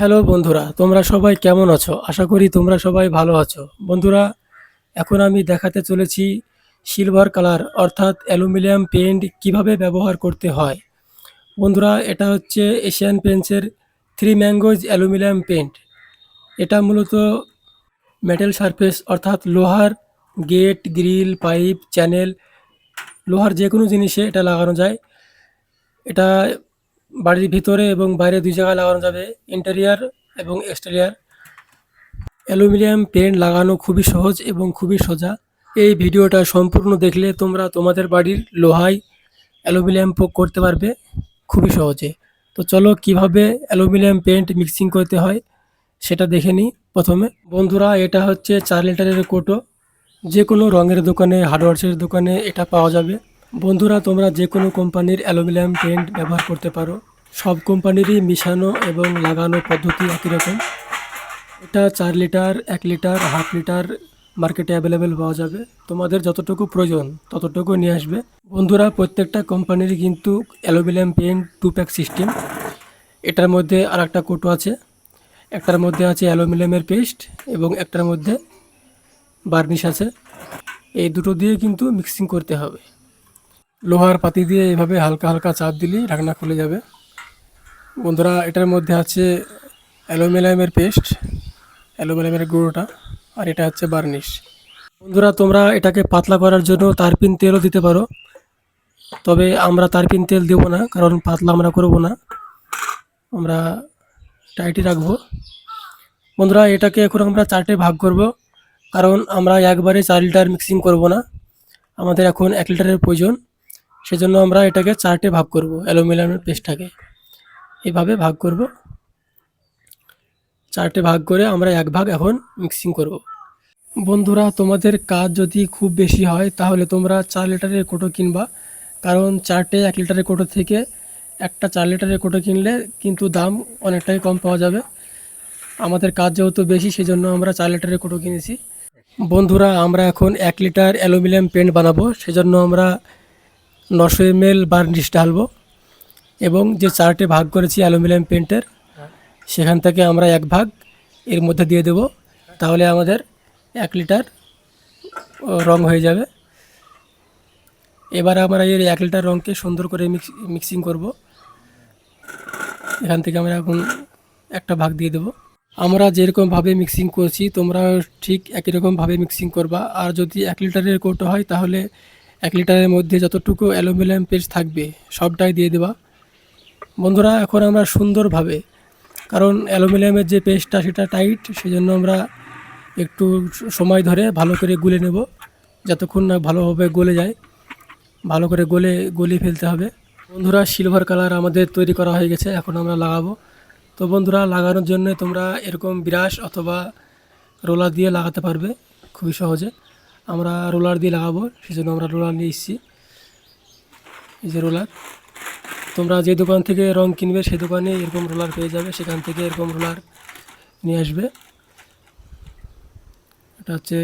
Hello বন্ধুরা, তোমরা সবাই কেমন আছো? আশা করি তোমরা সবাই ভালো আছো। বন্ধুরা, এখন আমি দেখাতে চলেছি সিলভার কালার, অর্থাৎ অ্যালুমিনিয়াম পেন্ট কীভাবে ব্যবহার করতে হয়। বন্ধুরা, এটা হচ্ছে এশিয়ান পেন্টসের থ্রি ম্যাঙ্গোজ অ্যালুমিনিয়াম পেন্ট এটা মূলত মেটাল সারফেস, অর্থাৎ লোহার গেট, গ্রিল, পাইপ, চ্যানেল, লোহার যে কোনো জিনিসে এটা লাগানো যায়। এটা বাড়ির ভিতরে এবং বাইরে দুই জায়গায় লাগানো যাবে। ইন্টেরিয়ার এবং এক্সটেরিয়ার। অ্যালুমিনিয়াম পেন্ট লাগানো খুবই সহজ এবং খুবই সোজা। এই ভিডিওটা সম্পূর্ণ দেখলে তোমরা তোমাদের বাড়ির লোহায় অ্যালুমিনিয়াম পোক করতে পারবে খুবই সহজে। তো চলো কীভাবে অ্যালুমিনিয়াম পেন্ট মিক্সিং করতে হয় সেটা দেখে নিই প্রথমে। বন্ধুরা, এটা হচ্ছে চার লিটারের কোটো। যে কোনো রঙের দোকানে, হার্ডওয়ার্সের দোকানে এটা পাওয়া যাবে। বন্ধুরা, তোমরা যে কোনো কোম্পানির অ্যালুমিনিয়াম পেন্ট ব্যবহার করতে পারো। সব কোম্পানিরই মিশানো এবং লাগানো পদ্ধতি একই রকম। এটা চার লিটার, এক লিটার, হাফ লিটার মার্কেটে অ্যাভেলেবেল পাওয়া যাবে। তোমাদের যতটুকু প্রয়োজন, ততটুকু নিয়ে আসবে। বন্ধুরা, প্রত্যেকটা কোম্পানিরই কিন্তু aluminium paint two pack system. এটার মধ্যে আর একটা কোটো আছে। একটার মধ্যে আছে অ্যালুমিনিয়ামের পেস্ট এবং একটার মধ্যে বার্নিশ আছে। এই দুটো দিয়ে কিন্তু মিক্সিং করতে হবে। লোহার পাতি দিয়ে এভাবে হালকা হালকা চাপ দিলেই ঢাকনা খুলে যাবে। বন্ধুরা, এটার মধ্যে আছে অ্যালুমিনিয়ামের পেস্ট, অ্যালুমিনিয়ামের গুঁড়োটা, আর এটা হচ্ছে বার্নিশ। বন্ধুরা, তোমরা এটাকে পাতলা করার জন্য তারপিন তেলও দিতে পারো, তবে আমরা তারপিন তেল দেবো না, কারণ পাতলা আমরা করব না। আমরা টাইটই রাখব। বন্ধুরা, এটাকে এখন আমরা চারটে ভাগ করব, কারণ আমরা একবারে চার লিটার মিক্সিং করব না। আমাদের এখন এক লিটারের প্রয়োজন। সেজন্য আমরা এটাকে চারটে ভাগ করব অ্যালুমিনিয়ামের পেস্টটাকে। এভাবে ভাগ করব। চারটে ভাগ করে আমরা এক ভাগ এখন মিক্সিং করব। বন্ধুরা, তোমাদের কাজ যদি খুব বেশি হয়, তাহলে তোমরা চার লিটারের কোটো কিনবা। কারণ চারটে এক লিটারের কোটো থেকে একটা চার লিটারের কোটো কিনলে কিন্তু দাম অনেকটাই কম পাওয়া যাবে। আমাদের কাজ যেহেতু বেশি সেই জন্য আমরা চার লিটারের কোটো কিনেছি। বন্ধুরা, আমরা এখন এক লিটার অ্যালুমিনিয়াম পেন্ট বানাবো, সেজন্য আমরা নশো এম এল বার্নিশ ঢালবো এবং যে চারটে ভাগ করেছি অ্যালুমিনিয়াম পেন্টের সেখান থেকে আমরা এক ভাগ এর মধ্যে দিয়ে দেব। তাহলে আমাদের এক লিটার রং হয়ে যাবে। এবার আমরা এর এক লিটার রঙকে সুন্দর করে মিক্সিং করব। এখান থেকে আমরা এখন একটা ভাগ দিয়ে দেবো। আমরা যেরকমভাবে মিক্সিং করছি তোমরা ঠিক একই রকমভাবে মিক্সিং করবা। আর যদি এক লিটারের কৌটো হয়, তাহলে এক লিটারের মধ্যে যতটুকু অ্যালুমিনিয়াম পেস্ট থাকবে, সবটাই দিয়ে দেবা। বন্ধুরা, এখন আমরা সুন্দরভাবে, কারণ অ্যালুমিনিয়ামের যে পেস্টটা সেটা টাইট সেই জন্য আমরা একটু সময় ধরে ভালো করে গুলে নেব, যতক্ষণ না ভালোভাবে গলে যায়। ভালো করে গলে গলি ফেলতে হবে। বন্ধুরা সিলভার কালার আমাদের তৈরি করা হয়ে গেছে, এখন আমরা লাগাবো। তো বন্ধুরা, লাগানোর জন্য তোমরা এরকম ব্রাশ অথবা রোলার দিয়ে লাগাতে পারবে, খুবই সহজে। আমরা রোলার দিয়ে লাগাবো, সেজন্য আমরা রোলার নিয়ে এসেছি। এই যে রোলার, তোমরা যে দোকান থেকে রং কিনবে সেই দোকানে এরকম রোলার পেয়ে যাবে, সেখান থেকে এরকম রোলার নিয়ে আসবে। এটা হচ্ছে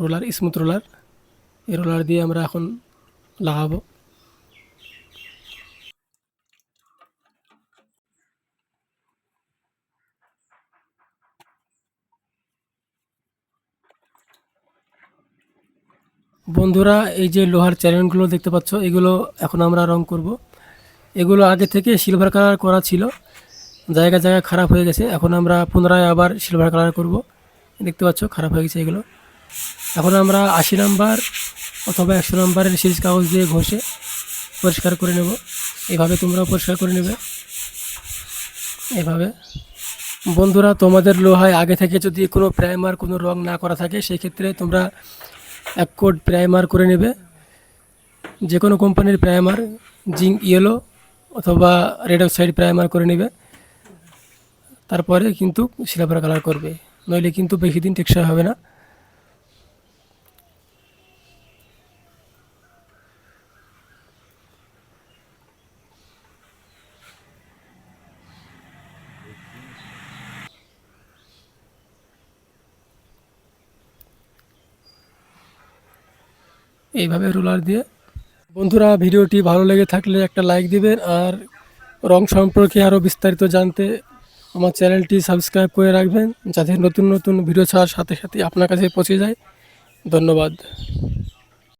রোলার, স্মুথ রোলার। এই রোলার দিয়ে আমরা এখন লাগাবো। বন্ধুরা, এই যে লোহার চ্যানেলগুলো দেখতে পাচ্ছ, এগুলো এখন আমরা রং করব। এগুলো আগে থেকে সিলভার কালার করা ছিল। জায়গা জায়গায় খারাপ হয়ে গেছে। এখন আমরা পুনরায় আবার সিলভার কালার করব। দেখতে পাচ্ছ, খারাপ হয়ে গেছে এগুলো। এখন আমরা আশি নাম্বার অথবা একশো নাম্বারের সিরিজ কাগজ দিয়ে ঘষে পরিষ্কার করে নেব। এভাবে তোমরাও পরিষ্কার করে নেবে। এভাবে। বন্ধুরা, তোমাদের লোহায় আগে থেকে যদি কোনো প্রাইমার কোনো রং না করা থাকে সেই ক্ষেত্রে তোমরা এক কোট প্রাইমার করে নেবে। যে কোনো কোম্পানির প্রাইমার জিঙ্ক ইয়েলো অথবা রেড অক্সাইড প্রাইমার করে নেবে। তারপরে কিন্তু সিলভার কালার করবে। নইলে কিন্তু বেশি দিন টেকসই হবে না। এইভাবে রোলার দিয়ে। বন্ধুরা, ভিডিওটি ভালো লেগে থাকলে একটা লাইক দিবেন আর রং সম্পর্কে আরও বিস্তারিত জানতে আমার চ্যানেলটি সাবস্ক্রাইব করে রাখবেন যাতে নতুন নতুন ভিডিও ছাড়ার সাথে সাথে আপনার কাছে পৌঁছে যায়। ধন্যবাদ।